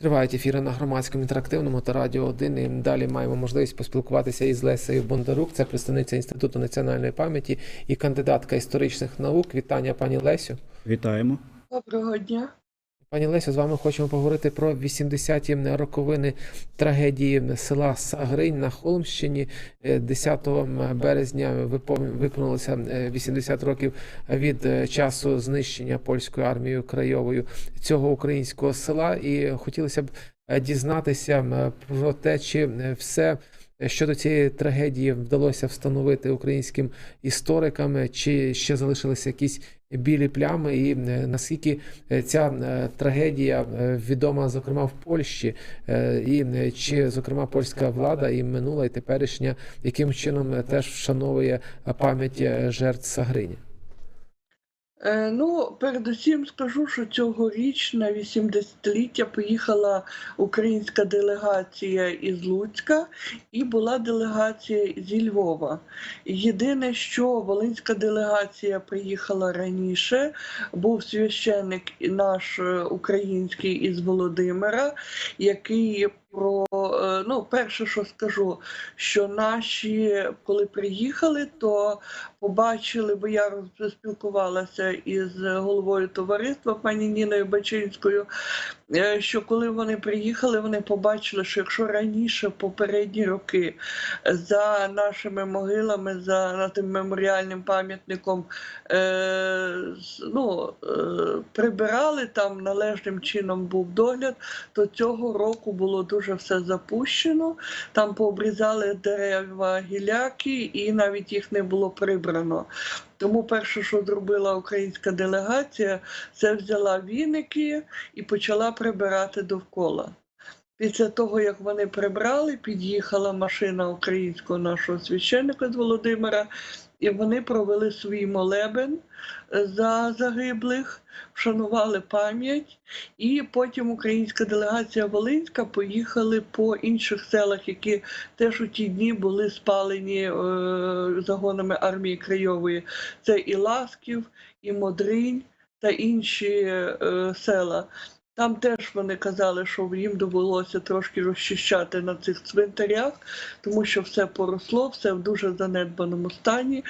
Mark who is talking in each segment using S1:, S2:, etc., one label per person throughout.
S1: Тривають ефіри на громадському інтерактивному та радіо 1. І далі маємо можливість поспілкуватися із Лесею Бондарук, це представниця Інституту національної пам'яті і кандидатка історичних наук. Вітання, пані Лесю.
S2: Вітаємо.
S3: Доброго дня.
S1: Пані Лесю, з вами хочемо поговорити про 80-ті роковини трагедії села Сагринь на Холмщині. Е, 10 березня випом- виповнилося е, 80 років від е, часу знищення польською армією краєвою цього українського села. І хотілося б е, дізнатися про те, чи е, все щодо цієї трагедії вдалося встановити українським історикам, е, чи ще залишилися якісь білі плями, і е, наскільки е, ця е, трагедія відома, зокрема в Польщі, і чи зокрема польська влада і минула, і теперішня, яким чином теж вшановує пам'ять жертв Сагрині.
S3: Е, ну, передусім скажу, що цьогоріч на 80-ліття поїхала українська делегація із Луцька і була делегація зі Львова. Єдине, що волинська делегація приїхала раніше, був священник наш е, український із Володимира, який про е, ну, перше, що скажу, що наші, коли приїхали, то побачили, бо я спілкувалася із головою товариства пані Ніною Бачинською, що коли вони приїхали, вони побачили, що якщо раніше, попередні роки, за нашими могилами, за тим меморіальним пам'ятником е, ну, е, прибирали там належним чином був догляд, то цього року було дуже все запущено. Там пообрізали дерева гіляки, і навіть їх не було прибрано. Тому перше, що зробила українська делегація, це взяла віники і почала прибирати довкола. Після того, як вони прибрали, під'їхала машина українського нашого священника з Володимира, і вони провели свій молебен е, за загиблих, вшанували пам'ять. І потім українська делегація Волинська поїхали по інших селах, які теж у ті дні були спалені е, загонами армії Крайової. Це і Ласків, і Модринь та інші е, села. Там теж вони казали, що їм довелося трошки розчищати на цих цвинтарях, тому що все поросло, все в дуже занедбаному стані.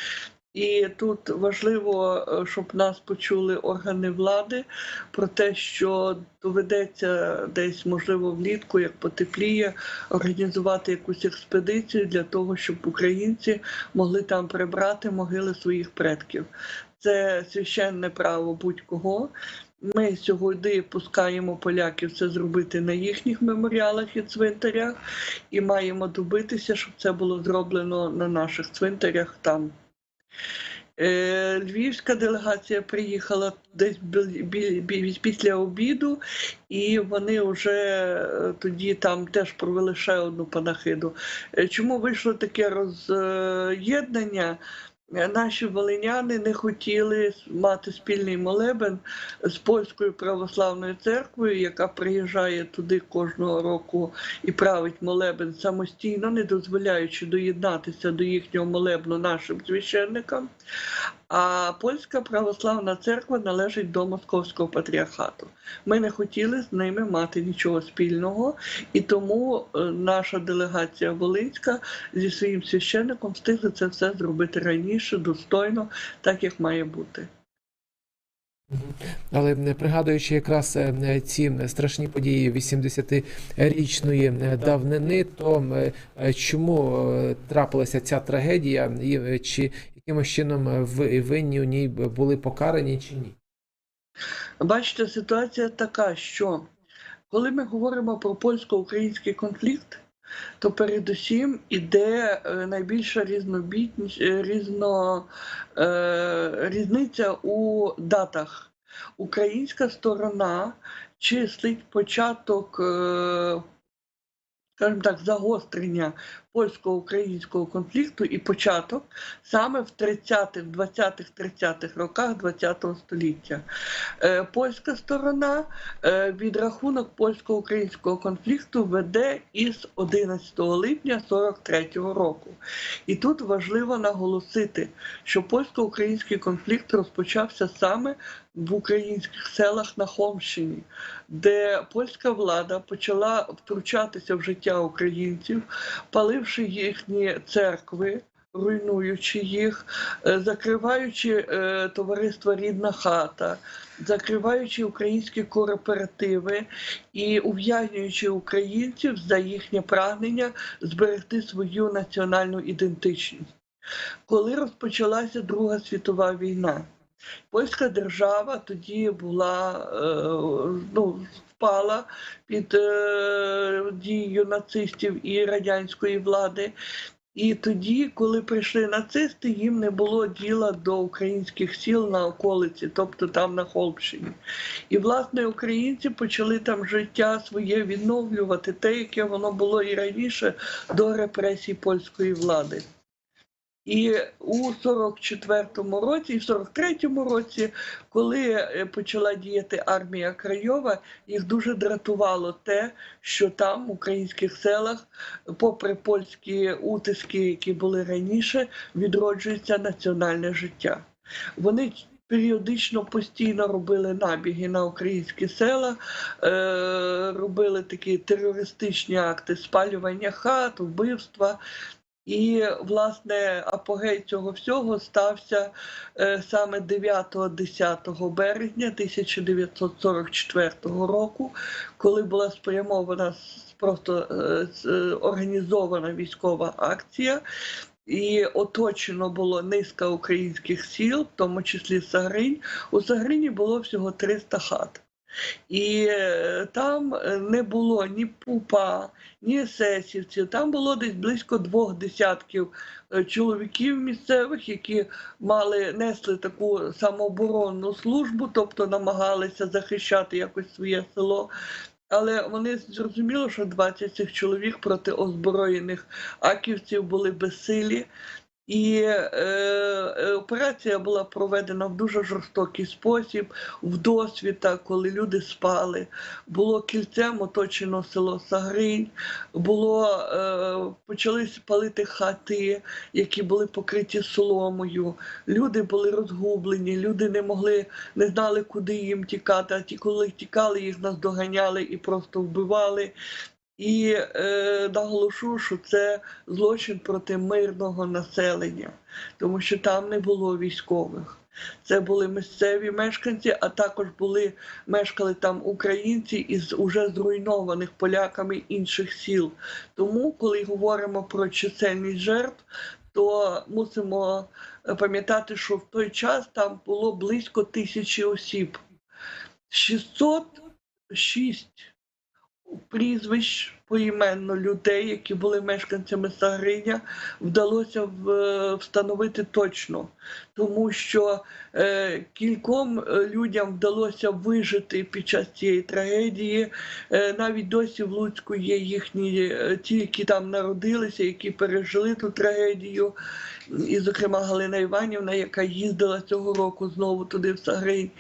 S3: І тут важливо, е, щоб нас почули органи влади про те, що доведеться десь, можливо, влітку, як потепліє, організувати якусь експедицію для того, щоб українці могли там прибрати могили своїх предків. Це священне право будь-кого. Ми сьогодні пускаємо поляків це зробити на їхніх меморіалах і цвинтарях, і маємо добитися, щоб це було зроблено на наших цвинтарях там. Е, Львівська делегація приїхала десь після обіду, і вони вже е, тоді там теж провели ще одну панахиду. Е, Чому вийшло таке роз'єднання? Наші волиняни не хотіли мати спільний молебен з польською православною церквою, яка приїжджає туди кожного року і править молебен самостійно, не дозволяючи доєднатися до їхнього молебну нашим священникам. А польська православна церква належить до московського патріархату. Ми не хотіли з ними мати нічого спільного, і тому е, наша делегація Волинська зі своїм священником встигли це все зробити раніше, достойно, так як має бути.
S1: Але пригадуючи якраз е, ці страшні події 80-річної е, давнини, то чому трапилася ця трагедія, і чи якимось чином е, винні у ній були покарані чи ні?
S3: Бачите, ситуація така, що коли ми говоримо про польсько-український конфлікт, то передусім іде е, найбільша різнобітність, е, різно, е, різниця у датах. Українська сторона числить початок, скажімо так, загострення польсько-українського конфлікту і початок саме в 30-х, 20-х, 30-х роках ХХ століття. Е, Польська сторона е, відрахунок польсько-українського конфлікту веде із 11 липня 43-го року. І тут важливо наголосити, що польсько-український конфлікт розпочався саме в українських селах на Холмщині, де польська влада почала втручатися в життя українців, паливши їхні церкви. Руйнуючи їх, е, закриваючи е, товариство Рідна хата, закриваючи українські кооперативи і ув'язнюючи українців за їхнє прагнення зберегти свою національну ідентичність. Коли розпочалася Друга світова війна, польська держава тоді була е, ну, впала під е, дією нацистів і радянської влади. І тоді, коли прийшли нацисти, їм не було діла до українських сіл на околиці, тобто там на Холмщині. І власне українці почали там життя своє відновлювати, те, яке воно було і раніше до репресій польської влади. І у 44-му році, і в 43-му році, коли е, почала діяти армія Крайова, їх дуже дратувало те, що там, в українських селах, попри польські утиски, які були раніше, відроджується національне життя. Вони періодично постійно робили набіги на українські села, е, робили такі терористичні акти спалювання хат, вбивства. І, власне, апогей цього всього стався е, саме 9-10 березня 1944 року, коли була спрямована просто е, е, організована військова акція. І оточено було низка українських сіл, в тому числі Сагринь. У Сагрині було всього 300 хат. І е, там е, не було ні пупа, ні есесівців. Там було десь близько двох десятків е, чоловіків місцевих, які мали несли таку самооборонну службу, тобто намагалися захищати якось своє село. Але вони зрозуміли, що 20 цих чоловік проти озброєних аківців були безсилі. І е, е, операція була проведена в дуже жорстокий спосіб, в досвіта, коли люди спали. Було кільцем оточено село Сагринь, було, е, почали палити хати, які були покриті соломою. Люди були розгублені, люди не могли, не знали, куди їм тікати. А ті, коли тікали, їх наздоганяли і просто вбивали. І е, наголошу, що це злочин проти мирного населення, тому що там не було військових. Це були місцеві мешканці, а також були мешкали там українці із уже зруйнованих поляками інших сіл. Тому, коли говоримо про чисельність жертв, то мусимо е, пам'ятати, що в той час там було близько тисячі осіб. 606 прізвищ поіменно людей, які були мешканцями Сагриня, вдалося встановити точно, тому що е, кільком е, людям вдалося вижити під час цієї трагедії. Е, навіть досі в Луцьку є їхні е, ті, які там народилися, які пережили ту трагедію. І, зокрема, Галина Іванівна, яка їздила цього року знову туди в Сагринь.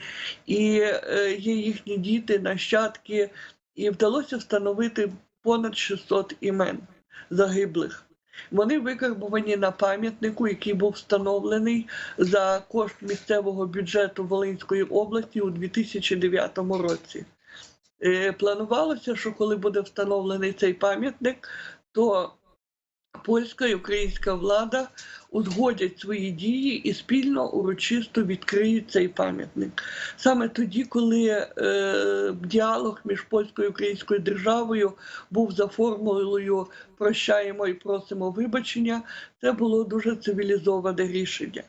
S3: І е, є їхні діти, нащадки, і вдалося встановити понад 600 імен загиблих. Вони викарбувані на пам'ятнику, який був встановлений за кошт місцевого бюджету Волинської області у 2009 році. Е, Планувалося, що коли буде встановлений цей пам'ятник, то польська і українська влада узгодять свої дії і спільно урочисто відкриють цей пам'ятник. Саме тоді, коли е, діалог між польською і українською державою був за формулою прощаємо і просимо вибачення, це було дуже цивілізоване рішення.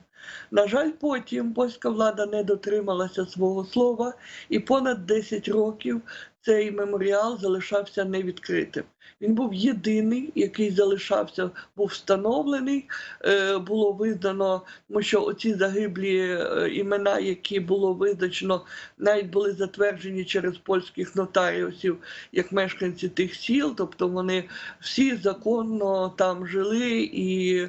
S3: На жаль, потім польська влада не дотрималася свого слова, і понад 10 років цей меморіал залишався невідкритим. Він був єдиний, який залишався, був встановлений. Е, Було визнано, тому що оці загиблі е, імена, які було визначено, навіть були затверджені через польських нотаріусів як мешканці тих сіл, тобто вони всі законно там жили, і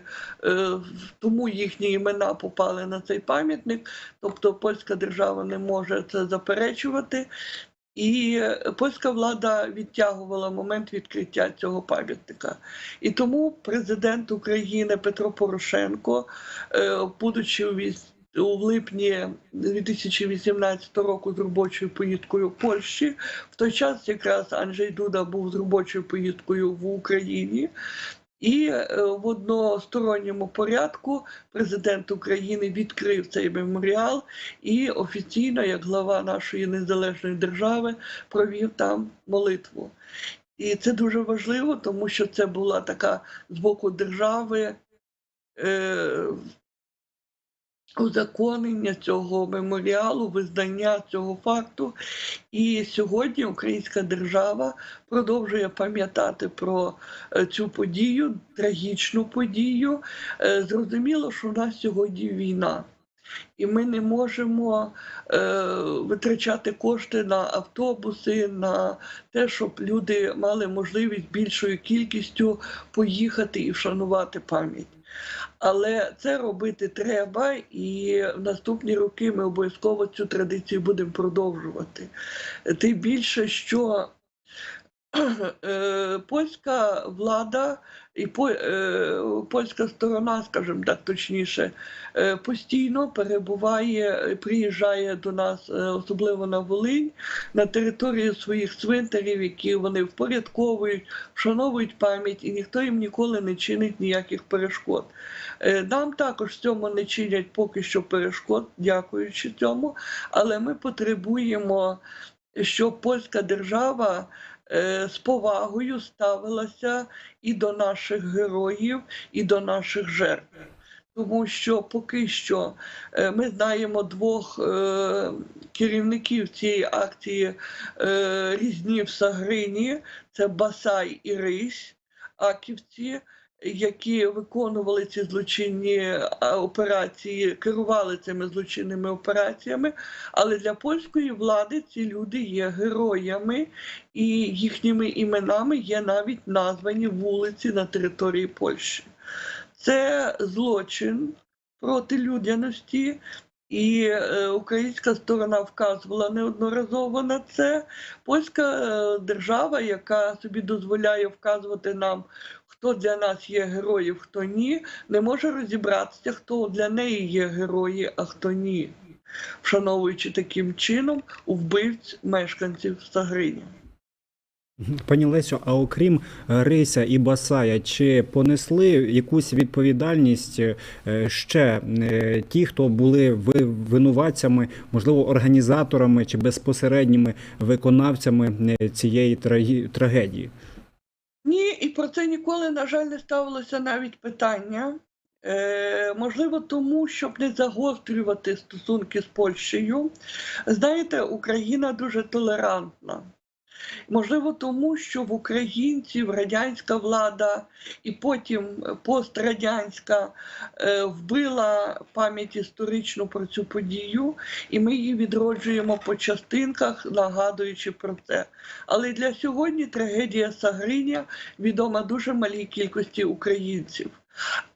S3: е, тому їхні імена попали на цей пам'ятник. Тобто польська держава не може це заперечувати. І е, польська влада відтягувала момент відкриття цього пам'ятника. І тому президент України Петро Порошенко, е, будучи у у липні 2018 року з робочою поїздкою в Польщі, в той час якраз Анджей Дуда був з робочою поїздкою в Україні. І е, в односторонньому порядку президент України відкрив цей меморіал і офіційно, як глава нашої незалежної держави, провів там молитву. І це дуже важливо, тому що це була така з боку держави е, узаконення цього меморіалу, визнання цього факту. І сьогодні українська держава продовжує пам'ятати про е, цю подію, трагічну подію. Е, Зрозуміло, що у нас сьогодні війна. І ми не можемо е, витрачати кошти на автобуси, на те, щоб люди мали можливість більшою кількістю поїхати і вшанувати пам'ять. Але це робити треба, і в наступні роки ми обов'язково цю традицію будемо продовжувати. Тим більше, що польська влада і е, польська сторона, скажімо так точніше, е, постійно перебуває, приїжджає до нас, е, особливо на Волинь, на територію своїх цвинтарів, які вони впорядковують, вшановують пам'ять, і ніхто їм ніколи не чинить ніяких перешкод. Е, Нам також цьому не чинять поки що перешкод, дякуючи цьому, але ми потребуємо, щоб польська держава з повагою ставилася і до наших героїв, і до наших жертв. Тому що поки що е, ми знаємо двох е, керівників цієї акції е, різні Сагрині, це Басай і Рись, Аківці, які виконували ці злочинні операції, керували цими злочинними операціями. Але для польської влади ці люди є героями, і їхніми іменами є навіть названі вулиці на території Польщі. Це злочин проти людяності, і е, українська сторона вказувала неодноразово на це. Польська е, держава, яка собі дозволяє вказувати нам, хто для нас є героїв, хто ні, не може розібратися, хто для неї є герої, а хто ні, вшановуючи таким чином вбивць мешканців Сагрині.
S2: Пані Лесю, а окрім е, Рися і Басая, чи понесли якусь відповідальність е, ще е, ті, хто були ви- винуватцями, можливо, організаторами чи безпосередніми виконавцями цієї трагедії?
S3: І про це ніколи, на жаль, не ставилося навіть питання. Е, можливо, тому, щоб не загострювати стосунки з Польщею. Знаєте, Україна дуже толерантна. Можливо, тому що в українців радянська влада і потім пострадянська е, вбила пам'ять історичну про цю подію, і ми її відроджуємо по частинках, нагадуючи про це. Але для сьогодні трагедія Сагриня відома дуже малій кількості українців.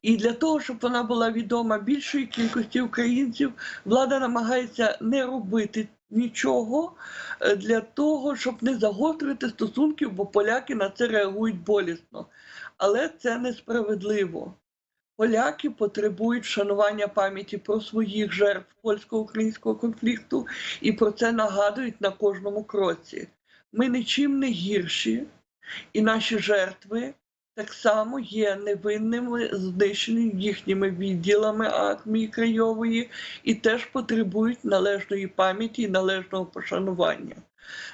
S3: І для того, щоб вона була відома більшої кількості українців, влада намагається не робити нічого е, для того, щоб не загострити стосунків, бо поляки на це реагують болісно. Але це несправедливо. Поляки потребують вшанування пам'яті про своїх жертв польсько-українського конфлікту і про це нагадують на кожному кроці. Ми нічим не гірші, і наші жертви так само є невинними, знищені їхніми відділами армії краєвої і теж потребують належної пам'яті і належного пошанування.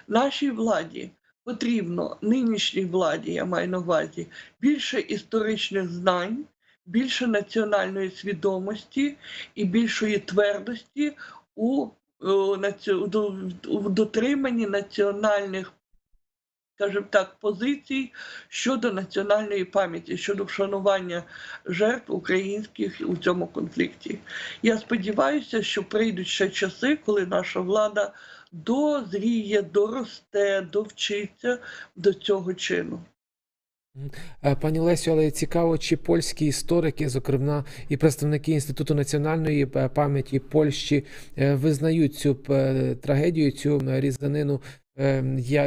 S3: Нашій владі потрібно, нинішній владі, я маю на увазі, більше історичних знань, більше національної свідомості і більшої твердості у, у, у у дотриманні національних скажімо так, позицій щодо національної пам'яті, щодо вшанування жертв українських у цьому конфлікті. Я сподіваюся, що прийдуть ще часи, коли наша влада дозріє, доросте, довчиться до цього чину.
S1: Е, Пані Лесю, але цікаво, чи польські історики, зокрема і представники Інституту національної е, пам'яті Польщі, е, визнають цю трагедію, цю різанину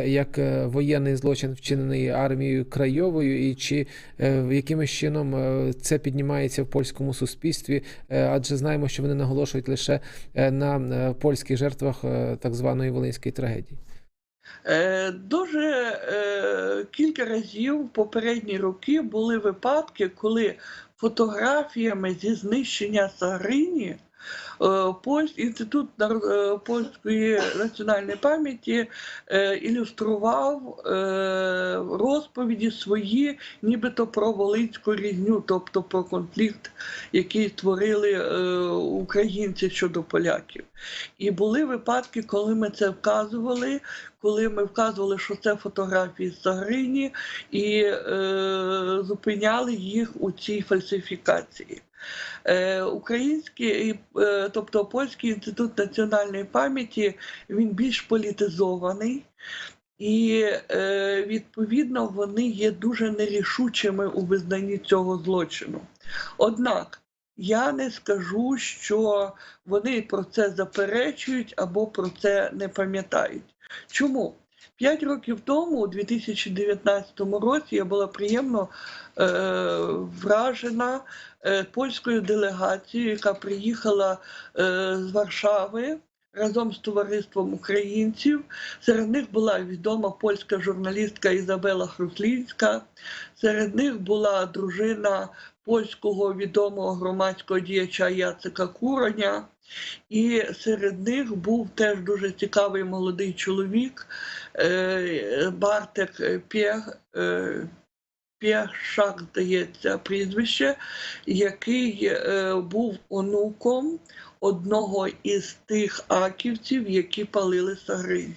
S1: як е, воєнний злочин, вчинений армією Крайовою, і чи е, якимось чином е, це піднімається в польському суспільстві? Адже знаємо, що вони наголошують лише на польських жертвах так званої волинської трагедії.
S3: Дуже кілька разів в попередні роки були випадки, коли фотографіями зі знищення Сагрині Інститут е, польської національної пам'яті е, ілюстрував е, розповіді свої, нібито про Волинську різню, тобто про конфлікт, який створили е, українці щодо поляків. І були випадки, коли ми це вказували, коли ми вказували, що це фотографії з Сагрині, і е, зупиняли їх у цій фальсифікації. Е, Український, е, тобто Польський інститут національної пам'яті, він більш політизований. І е, відповідно вони є дуже нерішучими у визнанні цього злочину. Однак я не скажу, що вони про це заперечують або про це не пам'ятають. Чому? П'ять років тому, у 2019 році, я була приємно е, вражена е, польською делегацією, яка приїхала е, з Варшави разом з товариством українців. Серед них була відома польська журналістка Ізабела Хруслінська, серед них була дружина польського відомого громадського діяча Яцика Куроня. І серед них був теж дуже цікавий молодий чоловік е, Бартек Пєх, е, Пєшак, здається, прізвище, який е, був онуком одного із тих аківців, які палили Сагринь.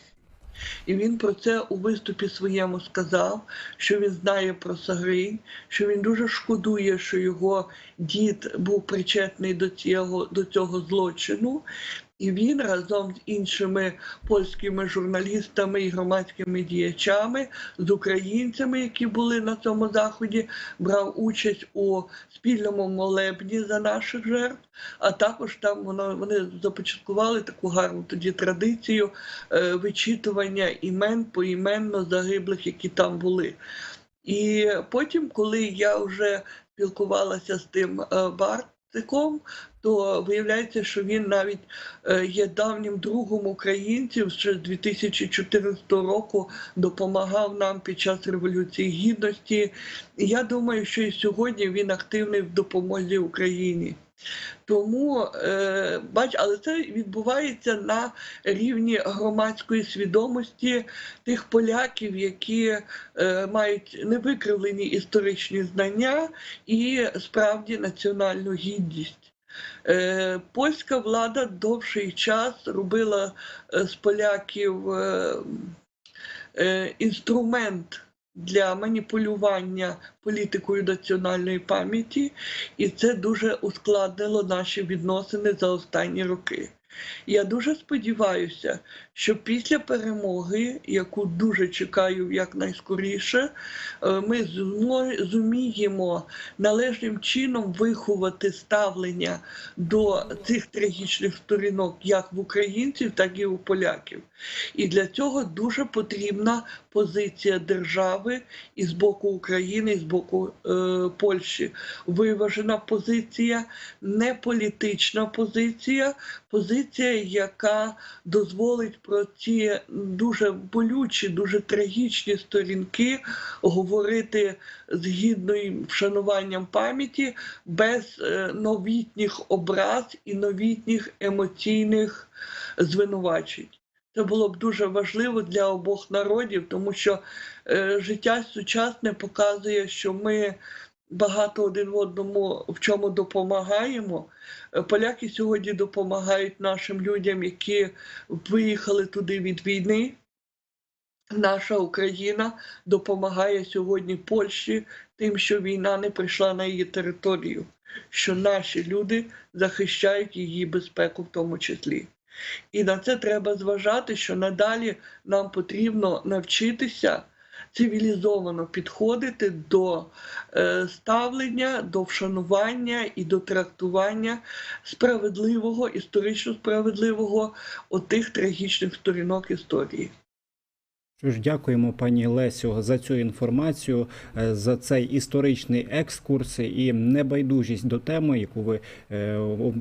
S3: І він про це у виступі своєму сказав, що він знає про Сагринь, що він дуже шкодує, що його дід був причетний до цього, до цього злочину. І він разом з іншими польськими журналістами і громадськими діячами, з українцями, які були на цьому заході, брав участь у спільному молебні за наших жертв. А також там воно вони започаткували таку гарну тоді традицію е, вичитування імен поіменно загиблих, які там були. І потім, коли я вже спілкувалася з тим е, Бартиком, то виявляється, що він навіть е, є давнім другом українців ще з 2014 року допомагав нам під час революції гідності. Я думаю, що і сьогодні він активний в допомозі Україні. Тому е, бач, але це відбувається на рівні громадської свідомості тих поляків, які е, мають невикривлені історичні знання і справді національну гідність. Е, Польська влада довший час робила е, з поляків е, інструмент для маніпулювання політикою національної пам'яті, і це дуже ускладнило наші відносини за останні роки. Я дуже сподіваюся, що після перемоги, яку дуже чекаю якнайскоріше, е, ми зуміємо належним чином виховати ставлення до цих трагічних сторінок як в українців, так і у поляків. І для цього дуже потрібна позиція держави і з боку України, і з боку е, Польщі. Виважена позиція, не політична позиція, позиція, яка дозволить про ці дуже болючі, дуже трагічні сторінки говорити з гідним вшануванням пам'яті без е, новітніх образ і новітніх емоційних звинувачень. Це було б дуже важливо для обох народів, тому що е, життя сучасне показує, що ми багато один одному в чому допомагаємо. Е, Поляки сьогодні допомагають нашим людям, які виїхали туди від війни. наша Україна допомагає сьогодні Польщі тим, що війна не прийшла на її територію, що наші люди захищають її безпеку в тому числі. І на це треба зважати, що надалі нам потрібно навчитися цивілізовано підходити до е, ставлення, до вшанування і до трактування справедливого, історично справедливого отих трагічних сторінок історії.
S2: Що ж, дякуємо пані Лесю за цю інформацію, е, за цей історичний екскурс і небайдужість до теми, яку ви е,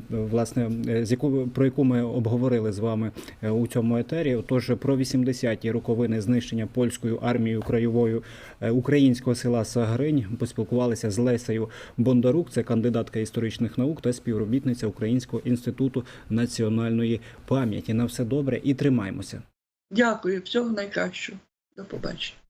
S2: власне е, з яку про яку ми обговорили з вами у цьому етері. Отож, про 80-ті роковини знищення польською армією краєвою українського села Сагринь поспілкувалися з Лесею Бондарук, це кандидатка історичних наук та співробітниця Українського інституту національної пам'яті. На все добре і тримаймося.
S3: Дякую, всього найкращого. До побачення.